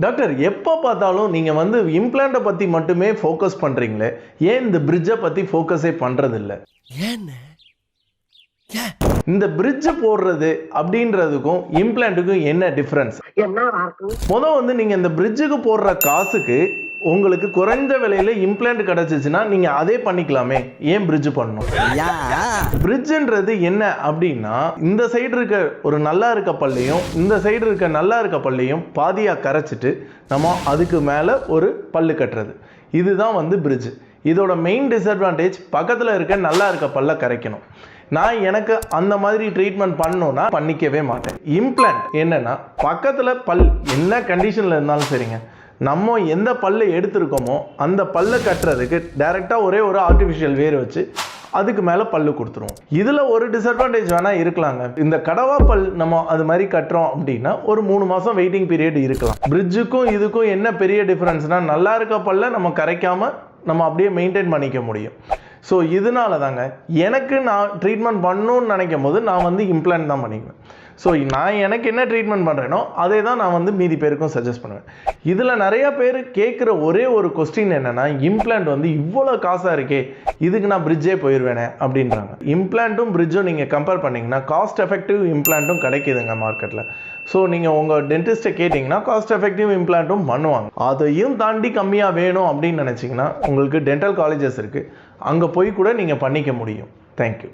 Doctor எப்போ பார்த்தாலும் நீங்கள் வந்து இம்ப்ளாண்ட்டை பற்றி மட்டுமே ஃபோக்கஸ் பண்ணுறீங்களே ஏன் இந்த பிரிட்ஜை பற்றி ஃபோக்கஸே பண்ணுறதில்ல ஏன்னு? ஏன்? இந்த பிரிட்ஜ் போடுறது அப்படின்றதுக்கும் இம்ப்ளான்ட்டுக்கும் என்ன டிஃப்ரென்ஸ் முதல் வந்து நீங்கள் இந்த பிரிட்ஜுக்கு போடுற காசுக்கு உங்களுக்கு குறைந்த விலையில இம்ப்ளான்ட் கிடைச்சிச்சுன்னா நீங்கள் அதே பண்ணிக்கலாமே. ஏன் பிரிட்ஜ் பண்ணணும்? பிரிட்ஜுன்றது என்ன அப்படின்னா இந்த சைடு இருக்க ஒரு நல்லா இருக்க பல்லையும் இந்த சைடு இருக்க நல்லா இருக்க பல்லையும் பாதியாக கரைச்சிட்டு நம்ம அதுக்கு மேலே ஒரு பல்லு கட்டுறது. இதுதான் வந்து பிரிட்ஜ் இதோட மெயின் டிஸ்அட்வான்டேஜ் பக்கத்தில் இருக்க நல்லா இருக்க பல்ல கரைக்கணும். நான் எனக்கு அந்த மாதிரி ட்ரீட்மெண்ட் பண்ணணும்னா பண்ணிக்கவே மாட்டேன். இம்ப்ளான்ட் என்னன்னா பக்கத்தில் பல் என்ன கண்டிஷனில் இருந்தாலும் சரிங்க. நம்ம எந்த பல்லை எடுத்திருக்கோமோ அந்த பல்லை கட்டுறதுக்கு டைரெக்டாக ஒரே ஒரு ஆர்டிஃபிஷியல் வேர் வச்சு அதுக்கு மேலே பல்லு கொடுத்துருவோம். இதில் ஒரு டிஸ்அட்வான்டேஜ் வேணால் இருக்கலாங்க. இந்த கடவா பல் நம்ம அது மாதிரி கட்டுறோம் அப்படின்னா ஒரு மூணு மாதம் வெயிட்டிங் பீரியட் இருக்கலாம். பிரிட்ஜுக்கும் இதுக்கும் என்ன பெரிய டிஃப்ரென்ஸ்னால் நல்லா இருக்க பல்ல நம்ம கரைக்காமல் நம்ம அப்படியே மெயின்டைன் பண்ணிக்க முடியும். ஸோ இதனால தாங்க எனக்கு நான் ட்ரீட்மெண்ட் பண்ணணும்னு நினைக்கும் போது நான் வந்து இம்ப்ளான்ட் தான் பண்ணிக்குவேன். ஸோ நான் எனக்கு என்ன ட்ரீட்மெண்ட் பண்ணுறேனோ அதே தான் நான் வந்து மீதி பேருக்கும் சஜஸ்ட் பண்ணுவேன். இதில் நிறையா பேர் கேட்குற ஒரே ஒரு கொஸ்டின் என்னென்னா இம்ப்ளான்ட் வந்து இவ்வளோ காசாக இருக்கே இதுக்கு நான் பிரிட்ஜே போயிடுவேனே அப்படின்றாங்க. இம்ப்ளான்ட்டும் பிரிட்ஜும் நீங்கள் கம்பேர் பண்ணிங்கன்னா காஸ்ட் எஃபெக்டிவ் இம்ப்ளான்ட்டும் கிடைக்குதுங்க மார்க்கெட்டில் ஸோ நீங்கள் உங்கள் டென்டிஸ்ட்டை கேட்டிங்கன்னா காஸ்ட் எஃபெக்டிவ் இம்ப்ளான்ட்டும் பண்ணுவாங்க. அதையும் தாண்டி கம்மியாக வேணும் அப்படின்னு நினச்சிங்கன்னா உங்களுக்கு டென்டல் காலேஜஸ் இருக்குது அங்கே போய் கூட நீங்கள் பண்ணிக்க முடியும். தேங்க்யூ